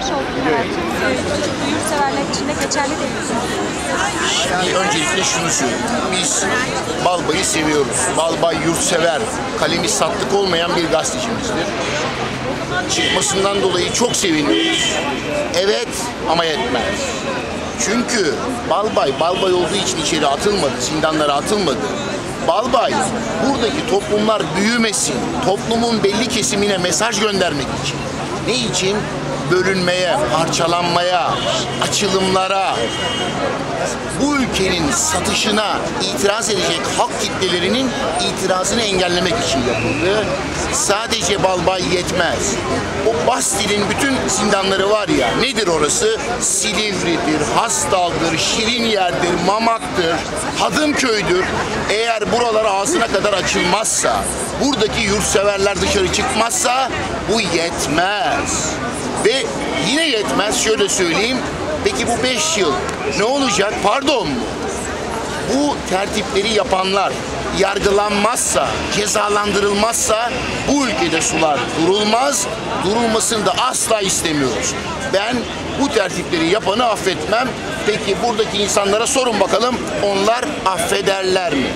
vermiş olduğu karar tüm yurtseverler için de geçerli değil mi? Şimdi öncelikle şunu söyleyeyim. Biz Balbay'ı seviyoruz. Balbay yurtsever, kalemi sattık olmayan bir gazetecimizdir. Çıkmasından dolayı çok seviniyoruz. Evet ama yetmez. Çünkü Balbay, Balbay olduğu için içeri atılmadı, zindanlara atılmadı. Balbay, buradaki toplumlar büyümesin, toplumun belli kesimine mesaj göndermek için. Ne için? Bölünmeye, parçalanmaya, açılımlara, bu ülkenin satışına itiraz edecek halk kitlelerinin itirazını engellemek için yapıldı. Sadece Balbay yetmez. O Bastil'in bütün zindanları var ya, nedir orası? Silivri'dir, Hastal'dır, Şirinyer'dir, Mamak'tır, Hadımköy'dür. Eğer buralar ağzına kadar açılmazsa, buradaki yurtseverler dışarı çıkmazsa bu yetmez. Ve yine yetmez şöyle söyleyeyim. Peki bu 5 yıl ne olacak? Pardon? Bu tertipleri yapanlar yargılanmazsa, cezalandırılmazsa bu ülkede sular durulmaz. Durulmasını da asla istemiyoruz. Ben bu tertipleri yapanı affetmem. Peki buradaki insanlara sorun bakalım onlar affederler mi?